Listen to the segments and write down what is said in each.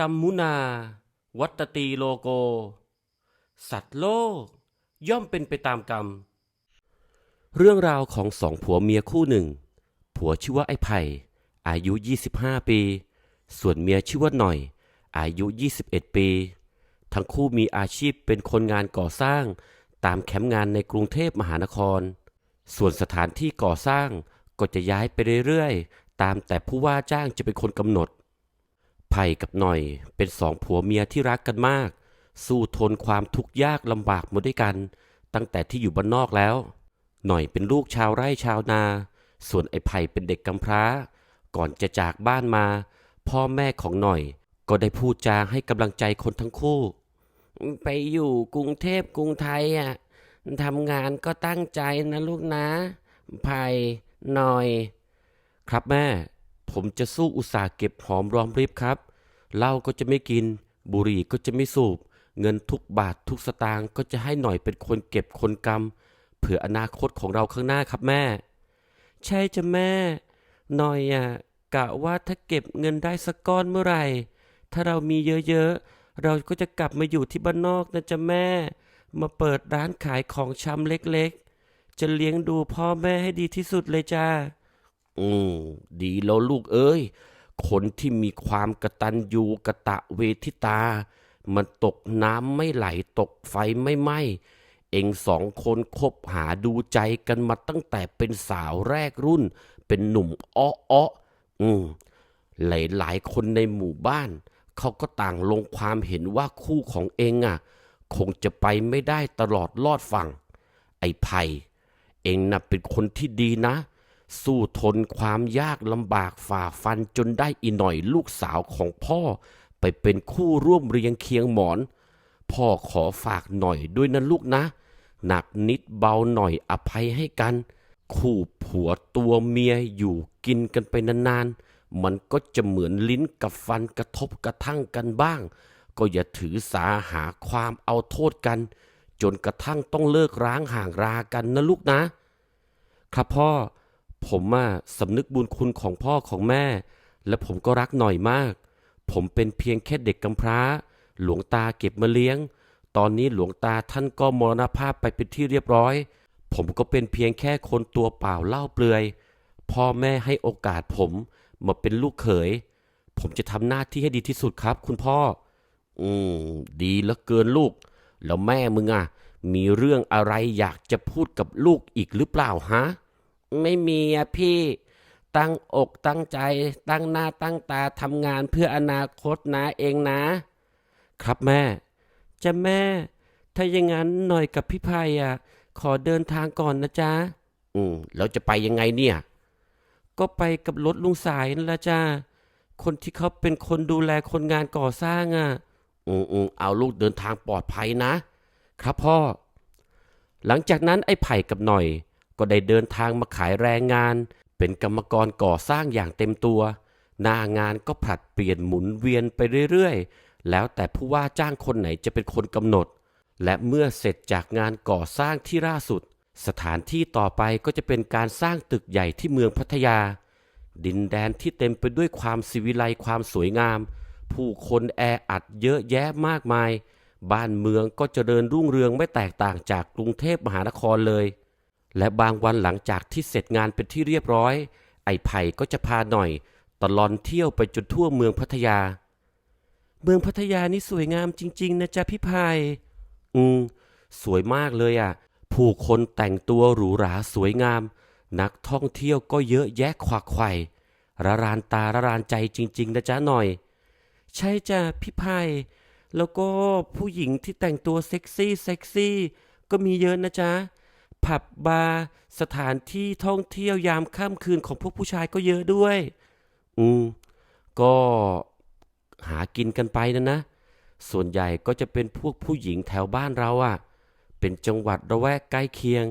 กัมมุนา วัตตีโลโก สัตว์โลก ย่อมเป็นไปตามกรรม เรื่องราวของสองผัวเมียคู่หนึ่ง ผัวชื่อว่าไอ้ไผ่อายุ 25 ปี ส่วนเมียชื่อว่าหน่อย อายุ 21 ปี ทั้งคู่มีอาชีพเป็นคนงานก่อสร้าง ตามแคมป์งานในกรุงเทพมหานคร ส่วนสถานที่ก่อสร้างก็จะย้ายไปเรื่อยๆ ตามแต่ผู้ว่าจ้างจะเป็นคนกำหนด ไผ่กับหน่อย เป็นสองผัวเมียที่รักกันมาก สู้ทนความทุกข์ยากลำบากมาด้วยกัน ตั้งแต่ที่อยู่บ้านนอกแล้ว หน่อยเป็นลูกชาวไร่ชาวนา ส่วนไอ้ไผ่เป็นเด็กกำพร้า ก่อนจะจากบ้านมา พ่อแม่ของหน่อย ก็ได้พูดจาให้กำลังใจคนทั้งคู่ ไปอยู่กรุงเทพกรุงไทยอะทำงานก็ตั้งใจนะลูกนะไผ่หน่อย ครับแม่ ผมจะสู้อุตสาห์เก็บหอมรอมริบครับ เหล้าก็จะไม่กิน บุหรี่ก็จะไม่สูบ เงินทุกบาททุกสตางค์ก็จะให้หน่อยเป็นคนเก็บคนกำเผื่ออนาคตของเราข้างหน้าครับแม่ ใช่จ้ะแม่ หน่อยอะกะว่าถ้าเก็บเงินได้สักก้อนเมื่อไหร่ ถ้าเรามีเยอะๆ เราก็จะกลับมาอยู่ที่บ้านนอกนะจ๊ะแม่ มาเปิดร้านขายของชำเล็กๆ จะเลี้ยงดูพ่อแม่ให้ดีที่สุดเลยจ้า อืมดีแล้วลูกเอ้ย คนที่มีความกระตัญญูกระตะเวทิตา มันตกน้ำไม่ไหลตกไฟไม่ไหม้เองสองคนคบหาดูใจกันมาตั้งแต่เป็นสาวแรกรุ่น เป็นหนุ่มอ้ออ้ออืมหลายๆคนในหมู่บ้าน เขาก็ต่างลงความเห็นว่าคู่ของเองอะ คงจะไปไม่ได้ตลอดลอดฝั่ง ไอ้ไผ่เองน่ะเป็นคนที่ดีนะ สู้ทนความยากลำบากฝ่าฟันจนได้อีหน่อยลูกสาวของพ่อ ไปเป็นคู่ร่วมเรียงเคียงหมอน พ่อขอฝากหน่อยด้วยนะลูกนะ หนักนิดเบาหน่อยอภัยให้กัน คู่ผัวตัวเมียอยู่กินกันไปนานๆ มันก็จะเหมือนลิ้นกับฟันกระทบกระทั่งกันบ้าง ก็อย่าถือสาหาความเอาโทษกัน จนกระทั่งต้องเลิกร้างห่างรากันนะลูกนะ ครับพ่อ ผมอะสำนึกบุญคุณของพ่อของแม่ และผมก็รักหน่อยมาก ผมเป็นเพียงแค่เด็กกำพร้า หลวงตาเก็บมาเลี้ยง ตอนนี้หลวงตาท่านก็มรณภาพไปเป็นที่เรียบร้อย ผมก็เป็นเพียงแค่คนตัวเปล่าเล่าเปลือย พ่อแม่ให้โอกาสผมมาเป็นลูกเขย ผมจะทำหน้าที่ให้ดีที่สุดครับ คุณพ่อ อืม ดีเหลือเกินลูก แล้วแม่มึงอะ มีเรื่องอะไรอยากจะพูดกับลูกอีกหรือเปล่าฮะ ไม่มีอะพี่ตั้งอกตั้งใจ ตั้งหน้าตั้งตาทำงานเพื่ออนาคตนะเองนะ ครับแม่ จะแม่ ถ้าอย่างนั้นหน่อยกับพี่ไพอะ ขอเดินทางก่อนนะจ๊ะ อืมแล้วจะไปยังไงเนี่ย ก็ไปกับรถลุงสายนั่นละจ้าคนที่เขาเป็นคนดูแลคนงานก่อสร้างอะ อืมอืมเอาลูกเดินทางปลอดภัยนะ ครับพ่อ หลังจากนั้นไอ้ไผ่กับหน่อย ก็ได้เดินทางมาขายแรงงาน เป็นกรรมกรก่อสร้างอย่างเต็มตัว หน้างานก็ผลัดเปลี่ยนหมุนเวียนไปเรื่อยๆ แล้วแต่ผู้ว่าจ้างคนไหนจะเป็นคนกำหนด และเมื่อเสร็จจากงานก่อสร้างที่ล่าสุด สถานที่ต่อไปก็จะเป็นการสร้างตึกใหญ่ที่เมืองพัทยา ดินแดนที่เต็มไปด้วยความสิวิไลความสวยงาม ผู้คนแออัดเยอะแยะมากมาย บ้านเมืองก็เจริญรุ่งเรืองไม่แตกต่างจากกรุงเทพมหานครเลย และบางวันหลังจากที่เสร็จงานเป็นที่เรียบร้อย ไอ้ไผ่ก็จะพาหน่อยตลอนเที่ยวไปจนทั่วเมืองพัทยา เมืองพัทยานี่สวยงามจริง ๆ นะจ๊ะพี่ไผ่อืม สวยมากเลยอะ ผู้คนแต่งตัวหรูหราสวยงาม นักท่องเที่ยวก็เยอะแยะขวักไข่ระรานตาระรานใจจริง ๆ นะจ๊ะหน่อย ใช่จ้ะพี่ไผ่แล้วก็ผู้หญิงที่แต่งตัวเซ็กซี่เซ็กซี่ก็มีเยอะนะจ๊ะ ผับบาร์สถานที่ท่องเที่ยวยามค่ำคืนของพวกผู้ชายก็เยอะด้วย อืม ก็หากินกันไปนะนะ ส่วนใหญ่ก็จะเป็นพวกผู้หญิงแถวบ้านเราอะ่ะ เป็นจังหวัดระแวกใกล้เคียง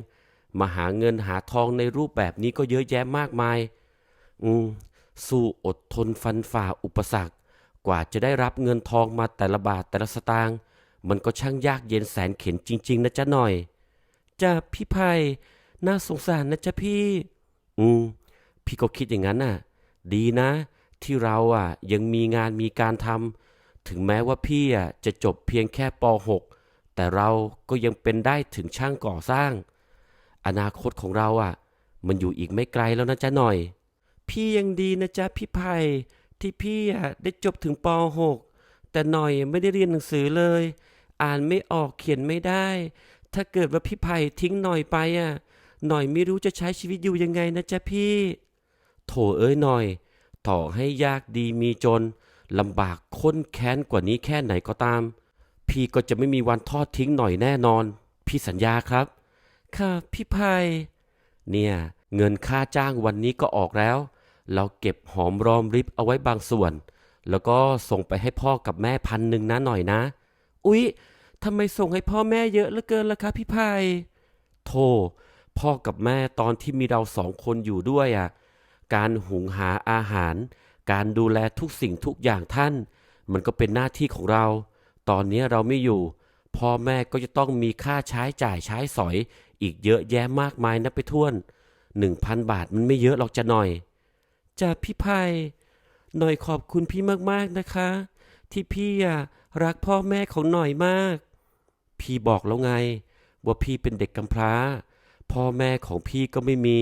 มาหาเงินหาทองในรูปแบบนี้ก็เยอะแยะมากมาย อืม สู้อดทนฟันฝ่าอุปสรรค กว่าจะได้รับเงินทองมาแต่ละบาทแต่ละสตางค์ มันก็ช่างยากเย็นแสนเข็นจริง ๆ นะจ๊ะหน่อย จ้ะพี่ไผ่น่าสงสารนะจ๊ะพี่ อืม พี่ก็คิดอย่างนั้นน่ะ ดีนะ ที่เราอะ ยังมีงานมีการทถึงแม้ว่าพี่อะจะจบเพียงแค่ป .6 แต่เราก็ยังเป็นได้ถึงช่างก่อสร้าง อนาคตของเราอะ มันอยู่อีกไม่ไกลแล้วนะจ๊ะหน่อย พี่ยังดีนะจ๊ะพี่ไผ่ที่พี่อะได้จบถึงป .6 แต่หน่อยไม่ได้เรียนหนังสือเลย อ่านไม่ออกเขียนไม่ได้ ถ้าเกิดว่าพี่ไผ่ทิ้งหน่อยไปอะ หน่อยไม่รู้จะใช้ชีวิตอยู่ยังไงนะจ๊ะพี่ โถเอ้ยหน่อย ต่อให้ยากดีมีจนลำบากค้นแค้นกว่านี้แค่ไหนก็ตาม พี่ก็จะไม่มีวันทอดทิ้งหน่อยแน่นอน พี่สัญญาครับ ค่ะพี่ไพยเนี่ยเงินค่าจ้างวันนี้ก็ออกแล้ว เราเก็บหอมรอมริบเอาไว้บางส่วน แล้วก็ส่งไปให้พ่อกับแม่พันหนึ่งนะหน่อยนะ อุ๊ย ทำไมส่งให้พ่อแม่เยอะเหลือเกินล่ะคะพี่ไพยโธ่พ่อกับแม่ตอนที่มีเราสองคนอยู่ด้วยอะ การหุงหาอาหาร การดูแลทุกสิ่งทุกอย่างท่าน มันก็เป็นหน้าที่ของเรา ตอนนี้เราไม่อยู่ พ่อแม่ก็จะต้องมีค่าใช้จ่ายใช้สอย อีกเยอะแยะมากมายนับไปถ้วนหนึ่งพันบาทมันไม่เยอะหรอกจะหน่อยจะพี่ไพยหน่อยขอบคุณพี่มากๆนะคะ ที่พี่อะรักพ่อแม่ของหน่อยมาก พี่บอกแล้วไง ว่าพี่เป็นเด็กกำพร้า พ่อแม่ของพี่ก็ไม่มี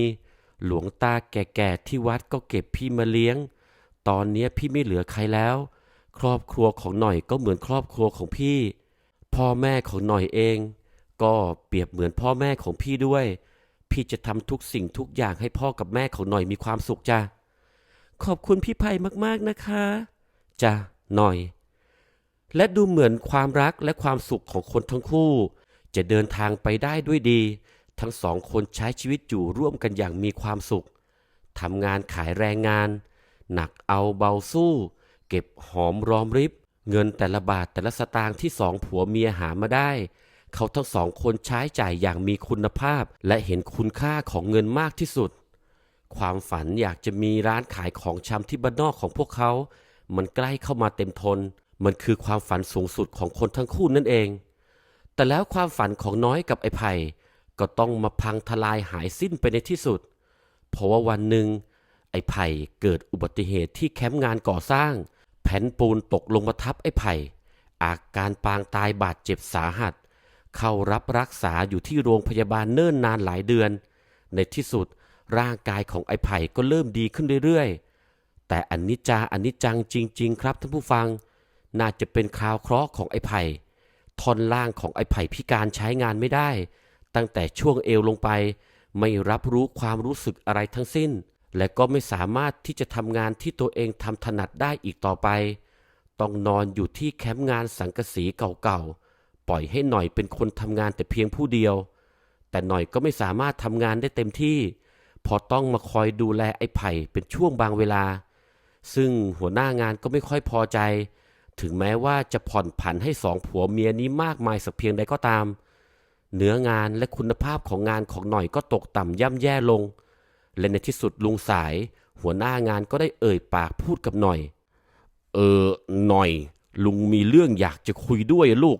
หลวงตาแก่ๆที่วัดก็เก็บพี่มาเลี้ยง ตอนนี้พี่ไม่เหลือใครแล้ว ครอบครัวของหน่อยก็เหมือนครอบครัวของพี่ พ่อแม่ของหน่อยเอง ก็เปรียบเหมือนพ่อแม่ของพี่ด้วย พี่จะทำทุกสิ่งทุกอย่างให้พ่อกับแม่ของหน่อยมีความสุขจ้ะขอบคุณพี่ไผ่มากๆนะคะจ้ะหน่อย และดูเหมือนความรักและความสุขของคนทั้งคู่ จะเดินทางไปได้ด้วยดี ทั้งสองคนใช้ชีวิตอยู่ร่วมกันอย่างมีความสุขทำงานขายแรงงาน หนักเอาเบาสู้ เก็บหอมรอมริบ เงินแต่ละบาทแต่ละสตางค์ที่สองผัวเมียหามาได้ เขาทั้งสองคนใช้จ่ายอย่างมีคุณภาพ และเห็นคุณค่าของเงินมากที่สุด ความฝันอยากจะมีร้านขายของชำที่บ้านนอกของพวกเขา มันใกล้เข้ามาเต็มทน มันคือความฝันสูงสุดของคนทั้งคู่นั่นเอง แต่แล้วความฝันของน้อยกับไอ้ไผ่ก็ต้องมาพังทลายหายสิ้นไปในที่สุด เพราะว่าวันหนึ่งไอ้ไผ่เกิดอุบัติเหตุที่แคมป์งานก่อสร้าง แผ่นปูนตกลงมาทับไอ้ไผ่ อาการปางตายบาดเจ็บสาหัส เข้ารับรักษาอยู่ที่โรงพยาบาลเนิ่นนานหลายเดือน ในที่สุดร่างกายของไอ้ไผ่ก็เริ่มดีขึ้นเรื่อยๆ แต่อันนิจจาอันนิจจังจริง ๆ ครับท่านผู้ฟัง น่าจะเป็นคราวเคราะห์ของไอ้ไผ่ท่อนล่างของไอ้ไผ่พิการใช้งานไม่ได้ ตั้งแต่ช่วงเอวลงไป ไม่รับรู้ความรู้สึกอะไรทั้งสิ้น และก็ไม่สามารถที่จะทำงานที่ตัวเองทำถนัดได้อีกต่อไป ต้องนอนอยู่ที่แคมป์งานสังกสีเก่าๆ ปล่อยให้หน่อยเป็นคนทำงานแต่เพียงผู้เดียว แต่หน่อยก็ไม่สามารถทำงานได้เต็มที่ พอต้องมาคอยดูแลไอ้ไผ่เป็นช่วงบางเวลา ซึ่งหัวหน้างานก็ไม่ค่อยพอใจ ถึงแม้ว่าจะผ่อนผันให้สองผัวเมียนี้มากมายสักเพียงใดก็ตาม เนื้องานและคุณภาพของงานของหน่อยก็ตกต่ำย่ำแย่ลง และในที่สุดลุงสาย หัวหน้างานก็ได้เอ่ยปากพูดกับหน่อย เออหน่อย ลุงมีเรื่องอยากจะคุยด้วยลูก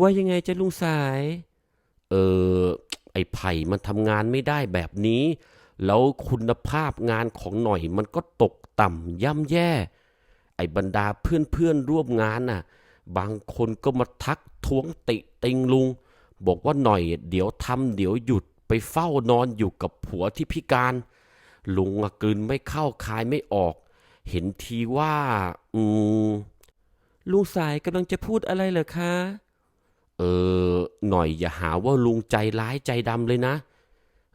ว่ายังไงจะลุงสาย เออไอ้ไผ่มันทำงานไม่ได้แบบนี้ แล้วคุณภาพงานของหน่อยมันก็ตกต่ำย่ำแย่ ไอ้บรรดาเพื่อนๆร่วมงานน่ะ บางคนก็มาทักท้วงติติงลุง บอกว่าหน่อยเดี๋ยวทำเดี๋ยวหยุดไปเฝ้านอนอยู่กับผัวที่พิการ ลุงอะกลืนไม่เข้าคายไม่ออก เห็นทีว่า อืมลุงสายกำลังจะพูดอะไรเหรอคะ เออ หน่อยอย่าหาว่าลุงใจร้ายใจดำเลยนะ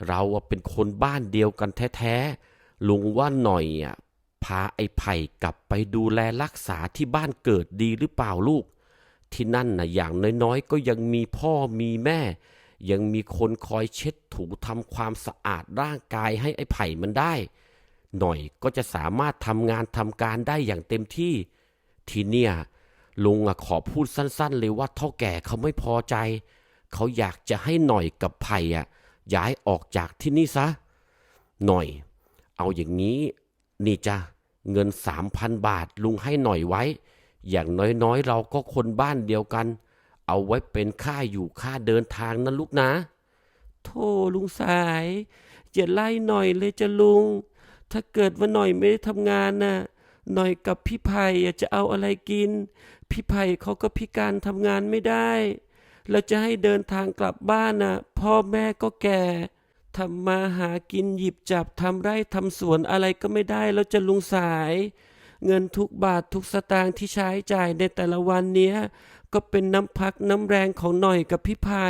เราอะเป็นคนบ้านเดียวกันแท้ๆ ลุงว่าหน่อยอะ พาไอ้ไผ่กลับไปดูแลรักษาที่บ้านเกิดดีหรือเปล่าลูก ที่นั่นน่ะอย่างน้อยๆ ก็ยังมีพ่อมีแม่ ยังมีคนคอยเช็ดถูทำความสะอาดร่างกายให้ไอ้ไผ่มันได้ หน่อยก็จะสามารถทำงานทำการได้อย่างเต็มที่ ทีเนี่ยลุงอะขอพูดสั้นๆ เลยว่าเท่าแก่เขาไม่พอใจ เขาอยากจะให้หน่อยกับไผ่อะย้ายออกจากที่นี่ซะ หน่อย เอาอย่างนี้ นี่จ้ะเงินสามพันบาทลุงให้หน่อยไว้ อย่างน้อยๆ เราก็คนบ้านเดียวกัน เอาไว้เป็นค่าอยู่ค่าเดินทางนะลูกนะโธ่ลุงสายอย่าไล่หน่อยเลยจะลุง ถ้าเกิดว่าหน่อยไม่ได้ทำงานน่ะหน่อยกับพี่ไผ่อะจะเอาอะไรกิน พี่ไผ่เขาก็พิการทำงานไม่ได้ แล้วจะให้เดินทางกลับบ้านน่ะพ่อแม่ก็แก่ ทำมาหากินหยิบจับทำไร่ทำสวนอะไรก็ไม่ได้แล้วจะลุงสาย เงินทุกบาททุกสตางค์ที่ใช้จ่ายในแต่ละวันเนี้ย ก็เป็นน้ำพักน้ำแรงของหน่อยกับพี่ไผ่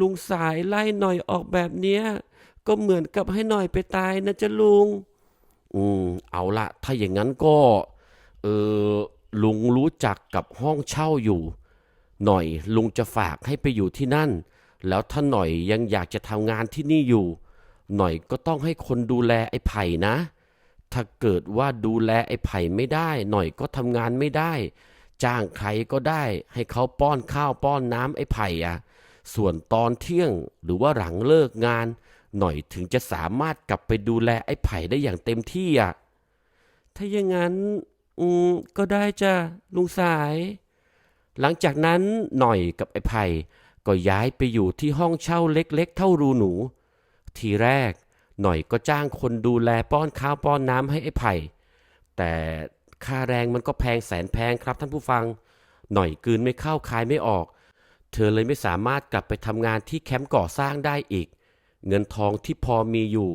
ลุงสายไล่หน่อยออกแบบเนี้ย ก็เหมือนกับให้หน่อยไปตายนะจ๊ะลุง อืม เอาละถ้าอย่างนั้นก็ เออลุงรู้จักกับห้องเช่าอยู่ หน่อยลุงจะฝากให้ไปอยู่ที่นั่น แล้วถ้าหน่อยยังอยากจะทำงานที่นี่อยู่ หน่อยก็ต้องให้คนดูแลไอ้ไผ่นะ ถ้าเกิดว่าดูแลไอ้ไผ่ไม่ได้ หน่อยก็ทำงานไม่ได้ จ้างใครก็ได้ ให้เขาป้อนข้าวป้อนน้ำไอ้ไผ่อะส่วนตอนเที่ยงหรือว่าหลังเลิกงาน หน่อยถึงจะสามารถกลับไปดูแลไอ้ไผ่ได้อย่างเต็มที่อะถ้าอย่างนั้น อืมก็ได้จ้ะลุงสาย หลังจากนั้นหน่อยกับไอ้ไผ่ ก็ย้ายไปอยู่ที่ห้องเช่าเล็กๆ เท่ารูหนู ทีแรกหน่อยก็จ้างคนดูแลป้อนข้าวป้อนน้ำให้ไอ้ไผ่ แต่ค่าแรงมันก็แพงแสนแพงครับท่านผู้ฟัง หน่อยกืนไม่เข้าคายไม่ออก เธอเลยไม่สามารถกลับไปทำงานที่แคมป์ก่อสร้างได้อีก เงินทองที่พอมีอยู่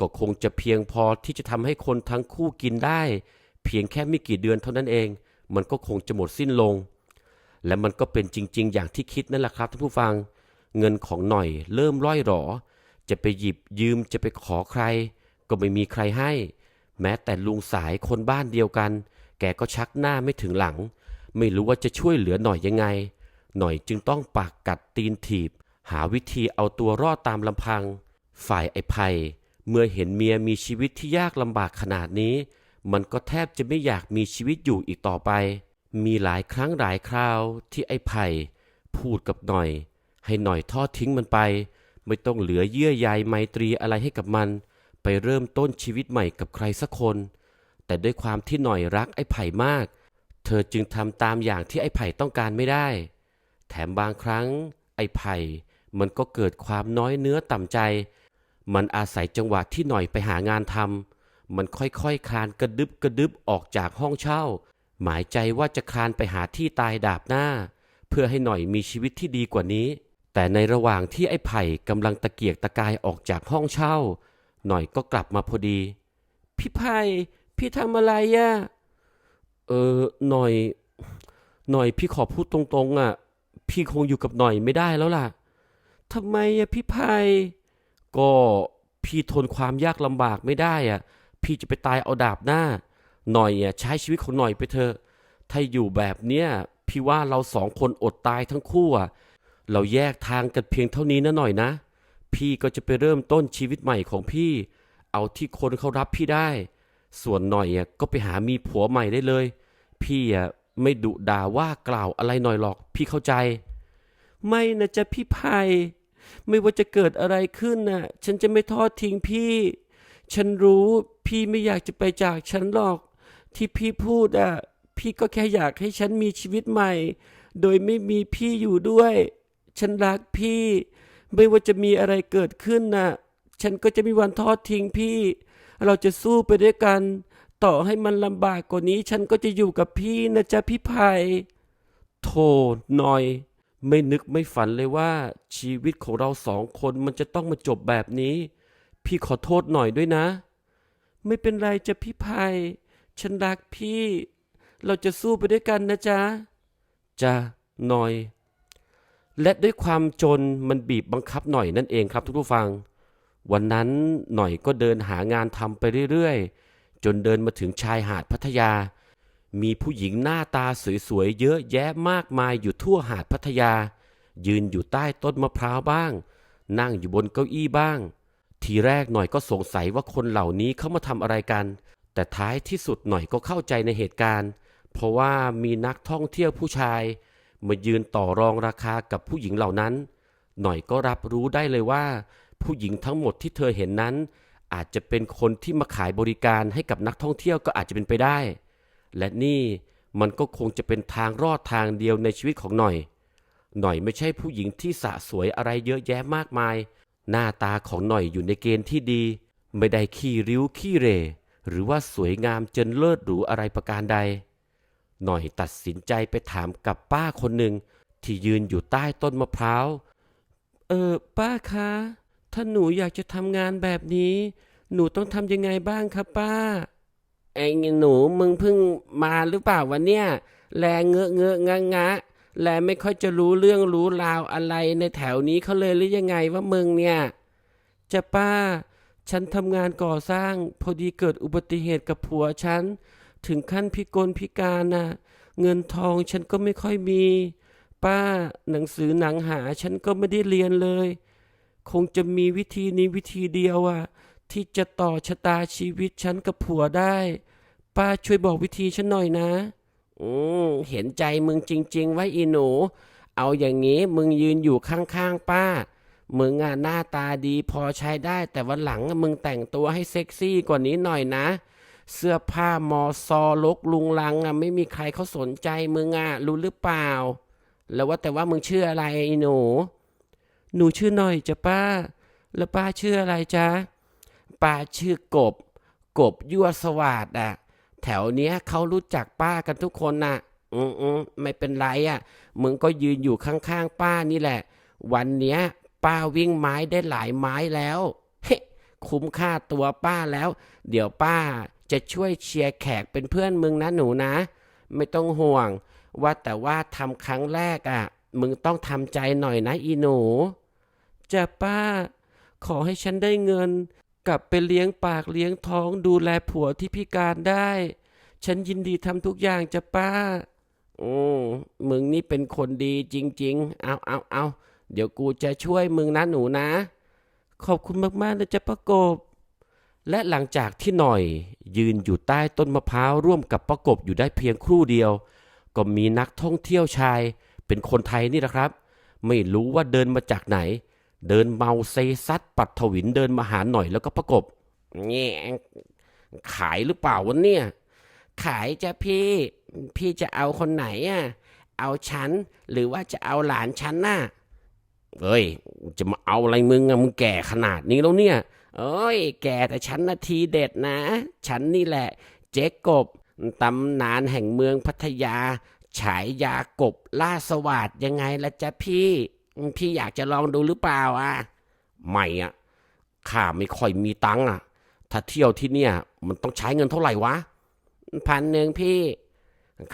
ก็คงจะเพียงพอที่จะทำให้คนทั้งคู่กินได้ เพียงแค่ไม่กี่เดือนเท่านั้นเอง มันก็คงจะหมดสิ้นลง และมันก็เป็นจริง ๆ อย่างที่คิดนั่นแหละครับท่านผู้ฟัง เงินของหน่อยเริ่มร่อยหรอ จะไปหยิบยืมจะไปขอใคร ก็ไม่มีใครให้ แม้แต่ลุงสายคนบ้านเดียวกัน แกก็ชักหน้าไม่ถึงหลัง ไม่รู้ว่าจะช่วยเหลือหน่อยยังไง หน่อยจึงต้องปากกัดตีนถีบ หาวิธีเอาตัวรอดตามลำพัง ฝ่ายไอ้ไผ่เมื่อเห็นเมียมีชีวิตที่ยากลำบากขนาดนี้ มันก็แทบจะไม่อยากมีชีวิตอยู่อีกต่อไป มีหลายครั้งหลายคราวที่ไอ้ไผ่พูดกับหน่อย ให้หน่อยทอดทิ้งมันไป ไม่ต้องเหลือเยื่อใยไมตรีอะไรให้กับมัน ไปเริ่มต้นชีวิตใหม่กับใครสักคน แต่ด้วยความที่หน่อยรักไอ้ไผ่มาก เธอจึงทำตามอย่างที่ไอ้ไผ่ต้องการไม่ได้ แถมบางครั้ง ไอ้ไผ่มันก็เกิดความน้อยเนื้อต่ำใจ มันอาศัยจังหวะที่หน่อยไปหางานทำมันค่อยๆคคลานกระดึบกระดึบออกจากห้องเช่า หมายใจว่าจะคลานไปหาที่ตายดาบหน้า เพื่อให้หน่อยมีชีวิตที่ดีกว่านี้ แต่ในระหว่างที่ไอ้ไผ่กำลังตะเกียกตะกายออกจากห้องเช่า หน่อยก็กลับมาพอดี พี่ไผ่พี่ทำอะไรอะเออหน่อย หน่อยพี่ขอพูดตรงๆอะ พี่คงอยู่กับหน่อยไม่ได้แล้วล่ะทำไมอะพี่ไผ่ก็พี่ทนความยากลำบากไม่ได้อะพี่จะไปตายเอาดาบหน้า หน่อยอะใช้ชีวิตของหน่อยไปเถอะถ้าอยู่แบบเนี้ยพี่ว่าเราสองคนอดตายทั้งคู่อะเราแยกทางกันเพียงเท่านี้นะหน่อยนะ พี่ก็จะไปเริ่มต้นชีวิตใหม่ของพี่ เอาที่คนเขารับพี่ได้ ส่วนหน่อยอะก็ไปหามีผัวใหม่ได้เลย พี่อะไม่ดุด่าว่ากล่าวอะไรหน่อยหรอก พี่เข้าใจ ไม่นะจ๊ะพี่ไผ่ไม่ว่าจะเกิดอะไรขึ้นน่ะ ฉันจะไม่ทอดทิ้งพี่ ฉันรู้พี่ไม่อยากจะไปจากฉันหรอก ที่พี่พูดอะพี่ก็แค่อยากให้ฉันมีชีวิตใหม่ โดยไม่มีพี่อยู่ด้วย ฉันรักพี่ ไม่ว่าจะมีอะไรเกิดขึ้นน่ะ ฉันก็จะไม่มีวันทอดทิ้งพี่ เราจะสู้ไปด้วยกัน ต่อให้มันลำบากกว่านี้ ฉันก็จะอยู่กับพี่นะจ๊ะพี่ไผ่โธ่หน่อย ไม่นึกไม่ฝันเลยว่า ชีวิตของเราสองคนมันจะต้องมาจบแบบนี้ พี่ขอโทษหน่อยด้วยนะ ไม่เป็นไรจ้ะพี่ไผ่ ฉันรักพี่ เราจะสู้ไปด้วยกันนะจ๊ะจ้ะหน่อย และด้วยความจนมันบีบบังคับหน่อยนั่นเองครับทุกผู้ฟัง วันนั้นหน่อยก็เดินหางานทำไปเรื่อยๆ จนเดินมาถึงชายหาดพัทยา มีผู้หญิงหน้าตาสวยๆ เยอะแยะมากมายอยู่ทั่วหาดพัทยา ยืนอยู่ใต้ต้นมะพร้าวบ้าง นั่งอยู่บนเก้าอี้บ้าง ทีแรกหน่อยก็สงสัยว่าคนเหล่านี้เขามาทำอะไรกัน แต่ท้ายที่สุดหน่อยก็เข้าใจในเหตุการณ์ เพราะว่ามีนักท่องเที่ยวผู้ชายมายืนต่อรองราคากับผู้หญิงเหล่านั้น หน่อยก็รับรู้ได้เลยว่า ผู้หญิงทั้งหมดที่เธอเห็นนั้น อาจจะเป็นคนที่มาขายบริการให้กับนักท่องเที่ยวก็อาจจะเป็นไปได้ และนี่มันก็คงจะเป็นทางรอดทางเดียวในชีวิตของหน่อย หน่อยไม่ใช่ผู้หญิงที่สะสวยอะไรเยอะแยะมากมาย หน้าตาของหน่อยอยู่ในเกณฑ์ที่ดี ไม่ได้ขี้ริ้วขี้เร หรือว่าสวยงามจนเลิศหรูอะไรประการใด หน่อยตัดสินใจไปถามกับป้าคนหนึ่งที่ยืนอยู่ใต้ต้นมะพร้าว เออ ป้าคะ ถ้าหนูอยากจะทำงานแบบนี้ หนูต้องทำยังไงบ้างคะป้า ไอ้หนูมึงเพิ่งมาหรือเปล่าวะเนี่ย แลเงอะเงอะงะงะ แลไม่ค่อยจะรู้เรื่องรู้ราวอะไรในแถวนี้เขาเลยหรือยังไงว่ามึงเนี่ย จะป้า ฉันทำงานก่อสร้างพอดีเกิดอุบัติเหตุกับผัวฉัน ถึงขั้นพิกลพิการน่ะ เงินทองฉันก็ไม่ค่อยมี ป้าหนังสือหนังหาฉันก็ไม่ได้เรียนเลย คงจะมีวิธีนี้วิธีเดียวอะที่จะต่อชะตาชีวิตฉันกับผัวได้ ป้าช่วยบอกวิธีฉันหน่อยนะ อืมเห็นใจมึงจริง ๆ ไว้อีหนู เอาอย่างงี้มึงยืนอยู่ข้างๆป้า มึงอะหน้าตาดีพอใช้ได้แต่วันหลังมึงแต่งตัวให้เซ็กซี่กว่านี้หน่อยนะ เสื้อผ้ามอซอลกลุงลังอะไม่มีใครเขาสนใจมึงอะรู้หรือเปล่า แล้วว่าแต่ว่ามึงชื่ออะไรไอ้หนู หนูชื่อหน่อยจ้ะป้า แล้วป้าชื่ออะไรจ๊ะป้าชื่อกบ กบยั่วสวัสดอะ แถวเนี้ยเขารู้จักป้ากันทุกคนน่ะ อืมอืมไม่เป็นไรอะ มึงก็ยืนอยู่ข้างๆป้านี่แหละ วันเนี้ย ป้าวิ่งไม้ได้หลายไม้แล้วเฮ้คุ้มค่าตัวป้าแล้ว เดี๋ยวป้าจะช่วยเชียร์แขกเป็นเพื่อนมึงนะหนูนะ ไม่ต้องห่วง ว่าแต่ว่าทำครั้งแรกอะ มึงต้องทำใจหน่อยนะอีหนูจะป้า ขอให้ฉันได้เงิน กลับไปเลี้ยงปากเลี้ยงท้องดูแลผัวที่พิการได้ ฉันยินดีทำทุกอย่างจะป้าอืมมึงนี่เป็นคนดีจริง ๆ เอาเอาเอา เดี๋ยวกูจะช่วยมึงนะหนูนะ ขอบคุณมากๆนะจ๊ะประกบ และหลังจากที่หน่อยยืนอยู่ใต้ต้นมะพร้าวร่วมกับประกบอยู่ได้เพียงครู่เดียว ก็มีนักท่องเที่ยวชาย เป็นคนไทยนี่แหละครับ ไม่รู้ว่าเดินมาจากไหน เดินเมาเซซัดปัดถวินเดินมาหาหน่อยแล้วก็ประกบแง่ขายหรือเปล่าวะเนี่ย ขายจ้ะพี่ พี่จะเอาคนไหนอะ เอาฉันหรือว่าจะเอาหลานฉันน่ะ เอ้ย จะมาเอาอะไรมึงอะมึงแก่ขนาดนี้แล้วเนี่ย เอ้ย แก่แต่ฉันนาทีเด็ดนะ ฉันนี่แหละ เจ๊กบตำนานแห่งเมืองพัทยา ฉายยากบล่าสวัสดยังไงละจ๊ะพี่ พี่อยากจะลองดูหรือเปล่าอะไม่อะข้าไม่ค่อยมีตังค์อะ ถ้าเที่ยวที่เนี่ย มันต้องใช้เงินเท่าไหร่วะพันหนึ่งพี่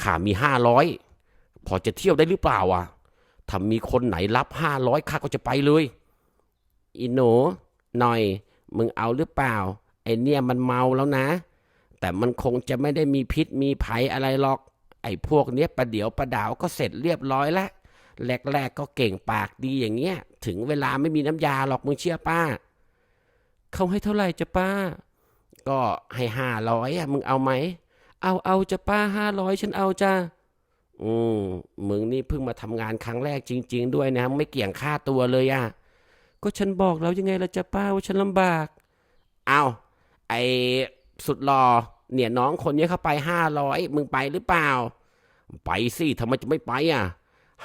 ข้ามีห้าร้อยพอจะเที่ยวได้หรือเปล่าอะ ถ้ามีคนไหนรับห้าร้อยข้าก็จะไปเลยอีหนูหน่อย มึงเอาหรือเปล่า ไอเนี่ยมันเมาแล้วนะ แต่มันคงจะไม่ได้มีพิษมีภัยอะไรหรอก ไอพวกเนี้ยประเดี๋ยวประดาวก็เสร็จเรียบร้อยแล้วแรกๆก็เก่งปากดีอย่างเงี้ย ถึงเวลาไม่มีน้ำยาหรอกมึงเชื่อป้า เขาให้เท่าไหร่จะป้า ก็ให้ห้าร้อยอะมึงเอาไหม เอาเอาจะป้าห้าร้อยฉันเอาจ้า อืมมึงนี่เพิ่งมาทำงานครั้งแรกจริง ๆ ด้วยนะไม่เกี่ยงค่าตัวเลยอะ่ะ ก็ฉันบอกแล้วยังไงล่ะจ๊ะป้าว่าฉันลำบากเอาไอสุดรอเนี่ยน้องคนนี้เข้าไปห้าร้อยมึงไปหรือเปล่า ไปสิทำไมจะไม่ไปอะ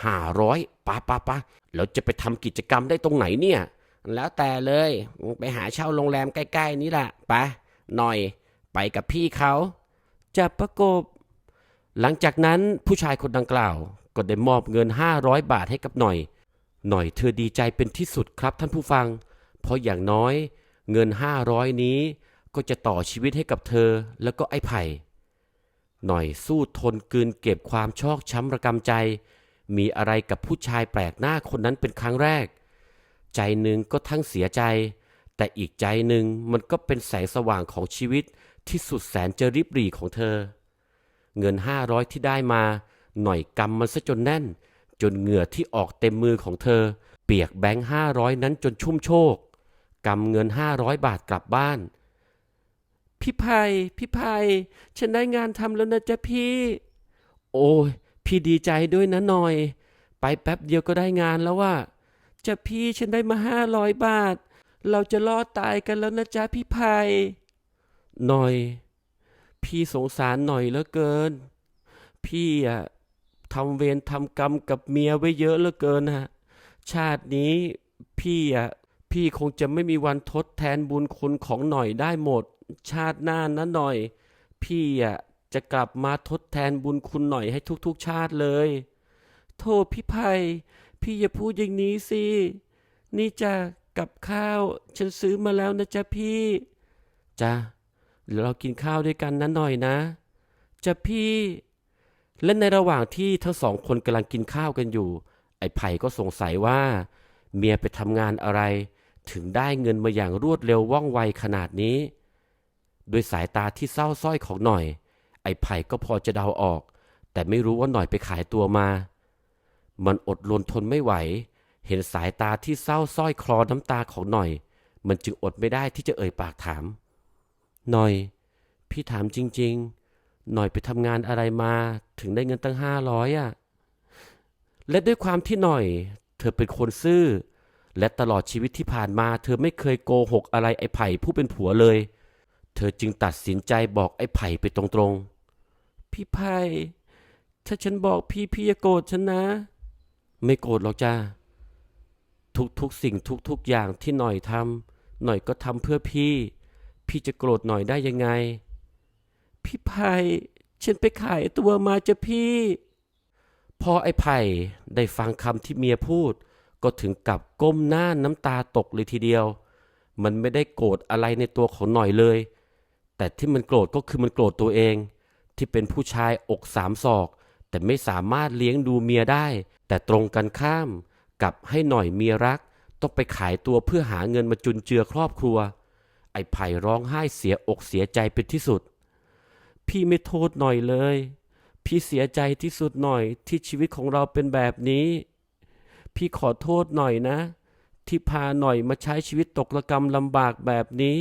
ห้าร้อยปะปะปะแล้วจะไปทำกิจกรรมได้ตรงไหนเนี่ย แล้วแต่เลยไปหาเช่าโรงแรมใกล้ ๆ นี้แหละไปหน่อย ไปกับพี่เขาจะประกบ หลังจากนั้นผู้ชายคนดังกล่าวก็ได้มอบเงิน 500 บาทให้กับหน่อย หน่อยเธอดีใจเป็นที่สุดครับท่านผู้ฟัง เพราะอย่างน้อยเงิน 500 นี้ก็จะต่อชีวิตให้กับเธอแล้วก็ไอ้ไผ่ หน่อยสู้ทนกลืนเก็บความชอกช้ำระกำใจ มีอะไรกับผู้ชายแปลกหน้าคนนั้นเป็นครั้งแรก ใจหนึ่งก็ทั้งเสียใจ แต่อีกใจหนึ่งมันก็เป็นแสงสว่างของชีวิตที่สุดแสนจะริบหรี่ของเธอ เงินห้าร้อยที่ได้มา หน่อยกำมันซะจนแน่น จนเหงื่อที่ออกเต็มมือของเธอ เปียกแบงค์ห้าร้อยนั้นจนชุ่มโชกกำเงินห้าร้อยบาทกลับบ้าน พี่ไผ่พี่ไผ่ฉันได้งานทำแล้วนะจ๊ะพี่ โอ้ยพี่ดีใจด้วยนะหน่อย ไปแป๊บเดียวก็ได้งานแล้วว่าจะพี่ฉันได้มาห้าร้อยบาท เราจะรอดตายกันแล้วนะจ๊ะพี่ไผ่หน่อย พี่สงสารหน่อยเหลือเกิน พี่อะทำเวรทำกรรมกับเมียไว้เยอะเหลือเกินฮะ ชาตินี้พี่อะพี่คงจะไม่มีวันทดแทนบุญคุณของหน่อยได้หมด ชาติหน้านะหน่อย พี่อะจะกลับมาทดแทนบุญคุณหน่อยให้ทุกๆชาติเลย โทษพี่ไผ่พี่อย่าพูดอย่างนี้สิ นี่จะกับข้าว ฉันซื้อมาแล้วนะจ๊ะพี่จ้ะ เดี๋ยวเรากินข้าวด้วยกันนะหน่อยนะ จะพี่และในระหว่างที่ทั้งสองคนกำลังกินข้าวกันอยู่ ไอ้ไผ่ก็สงสัยว่า เมียไปทำงานอะไร ถึงได้เงินมาอย่างรวดเร็วว่องไวขนาดนี้ ด้วยสายตาที่เศร้าสร้อยของหน่อย ไอ้ไผ่ก็พอจะเดาออก แต่ไม่รู้ว่าหน่อยไปขายตัวมา มันอดรนทนไม่ไหว เห็นสายตาที่เศร้าสร้อยคลอน้ำตาของหน่อย มันจึงอดไม่ได้ที่จะเอ่ยปากถาม หน่อย พี่ถามจริง ๆ หน่อยไปทำงานอะไรมาถึงได้เงินตั้งห้าร้อยอะ และด้วยความที่หน่อย เธอเป็นคนซื่อ และตลอดชีวิตที่ผ่านมา เธอไม่เคยโกหกอะไรไอ้ไผ่ผู้เป็นผัวเลย เธอจึงตัดสินใจบอกไอ้ไผ่ไปตรงๆ พี่ไผ่ถ้าฉันบอกพี่พี่อย่าโกรธฉันนะ ไม่โกรธหรอกจ้าทุกๆสิ่งทุกๆอย่างที่หน่อยทำหน่อยก็ทำเพื่อพี่ พี่จะโกรธหน่อยได้ยังไง พี่ไผ่ฉันไปขายตัวมาจะพี่ พอไอ้ไผ่ได้ฟังคำที่เมียพูด ก็ถึงกับก้มหน้าน้ำตาตกเลยทีเดียว มันไม่ได้โกรธอะไรในตัวของหน่อยเลย แต่ที่มันโกรธก็คือมันโกรธตัวเอง ที่เป็นผู้ชายอกสามศอก แต่ไม่สามารถเลี้ยงดูเมียได้ แต่ตรงกันข้ามกับให้หน่อยเมียรัก ต้องไปขายตัวเพื่อหาเงินมาจุนเจือครอบครัว ไอ้ไผ่ร้องไห้เสียอกเสียใจเป็นที่สุด พี่ไม่โทษหน่อยเลย พี่เสียใจที่สุดหน่อยที่ชีวิตของเราเป็นแบบนี้ พี่ขอโทษหน่อยนะ ที่พาหน่อยมาใช้ชีวิตตกระกรรมลำบากแบบนี้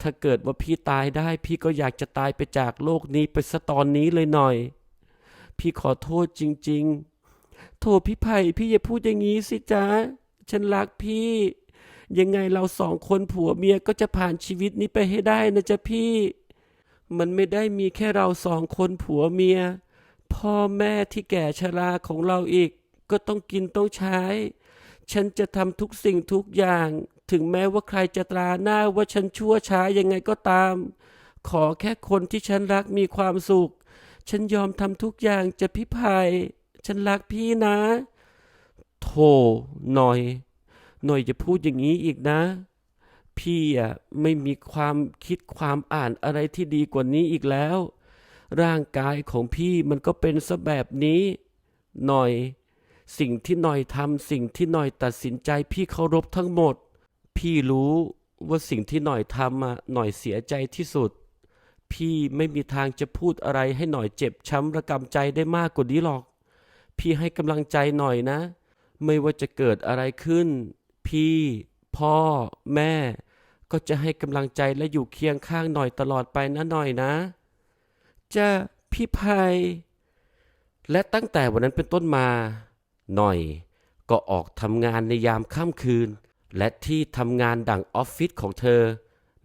ถ้าเกิดว่าพี่ตายได้ พี่ก็อยากจะตายไปจากโลกนี้ไปซะตอนนี้เลยหน่อย พี่ขอโทษจริง ๆ โทษพี่ไผ่พี่อย่าพูดอย่างนี้สิจ๊ะฉันรักพี่ ยังไงเราสองคนผัวเมียก็จะผ่านชีวิตนี้ไปให้ได้นะจ๊ะพี่ มันไม่ได้มีแค่เราสองคนผัวเมีย พ่อแม่ที่แก่ชราของเราอีก ก็ต้องกินต้องใช้ ฉันจะทำทุกสิ่งทุกอย่าง ถึงแม้ว่าใครจะตราหน้าว่าฉันชั่วช้ายังไงก็ตาม ขอแค่คนที่ฉันรักมีความสุข ฉันยอมทำทุกอย่างจะพี่ไผ่ฉันรักพี่นะโธ่หน่อย หน่อยจะพูดอย่างนี้อีกนะ พี่อะไม่มีความคิดความอ่านอะไรที่ดีกว่านี้อีกแล้ว ร่างกายของพี่มันก็เป็นซะแบบนี้ หน่อย สิ่งที่หน่อยทำสิ่งที่หน่อยตัดสินใจพี่เคารพทั้งหมด พี่รู้ว่าสิ่งที่หน่อยทำอะหน่อยเสียใจที่สุด พี่ไม่มีทางจะพูดอะไรให้หน่อยเจ็บช้ำระกำใจได้มากกว่านี้หรอก พี่ให้กำลังใจหน่อยนะ ไม่ว่าจะเกิดอะไรขึ้น พี่ พ่อ แม่ ก็จะให้กำลังใจและอยู่เคียงข้างหน่อยตลอดไปนะหน่อยนะจ้าพี่ภัย และตั้งแต่วันนั้นเป็นต้นมา หน่อย ก็ออกทำงานในยามค่ำคืน และที่ทำงานดั่งออฟฟิศของเธอ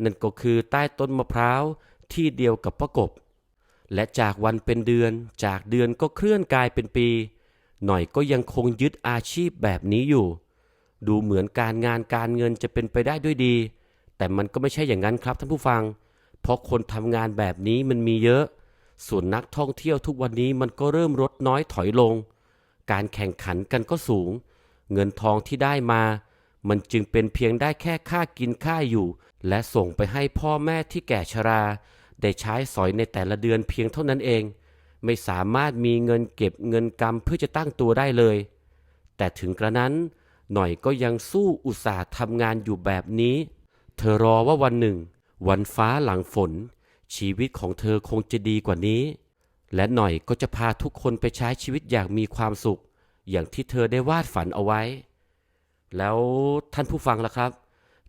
นั่นก็คือใต้ต้นมะพร้าวที่เดียวกับประกบ และจากวันเป็นเดือน จากเดือนก็เคลื่อนกลายเป็นปี หน่อยก็ยังคงยึดอาชีพแบบนี้อยู่ ดูเหมือนการงานการเงินจะเป็นไปได้ด้วยดี แต่มันก็ไม่ใช่อย่างนั้นครับท่านผู้ฟัง เพราะคนทำงานแบบนี้มันมีเยอะ ส่วนนักท่องเที่ยวทุกวันนี้มันก็เริ่มลดน้อยถอยลง การแข่งขันกันก็สูง เงินทองที่ได้มา มันจึงเป็นเพียงได้แค่ค่ากินค่าอยู่ และส่งไปให้พ่อแม่ที่แก่ชรา ได้ใช้สอยในแต่ละเดือนเพียงเท่านั้นเอง ไม่สามารถมีเงินเก็บเงินกำเพื่อจะตั้งตัวได้เลย แต่ถึงกระนั้น หน่อยก็ยังสู้อุตสาห์ทำงานอยู่แบบนี้ เธอรอว่าวันหนึ่ง วันฟ้าหลังฝน ชีวิตของเธอคงจะดีกว่านี้ และหน่อยก็จะพาทุกคนไปใช้ชีวิตอย่างมีความสุข อย่างที่เธอได้วาดฝันเอาไว้ แล้วท่านผู้ฟังล่ะครับ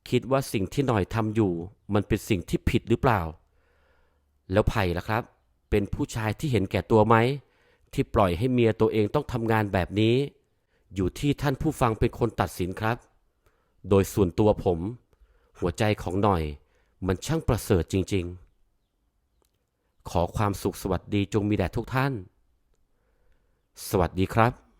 คิดว่าสิ่งที่หน่อยทำอยู่ มันเป็นสิ่งที่ผิดหรือเปล่า แล้วไผ่ล่ะครับ เป็นผู้ชายที่เห็นแก่ตัวไหมที่ปล่อยให้เมียตัวเองต้องทำงานแบบนี้ อยู่ที่ท่านผู้ฟังเป็นคนตัดสินครับ โดยส่วนตัวผม หัวใจของหน่อยมันช่างประเสริฐจริง ๆ ขอความสุขสวัสดีจงมีแด่ทุกท่าน สวัสดีครับ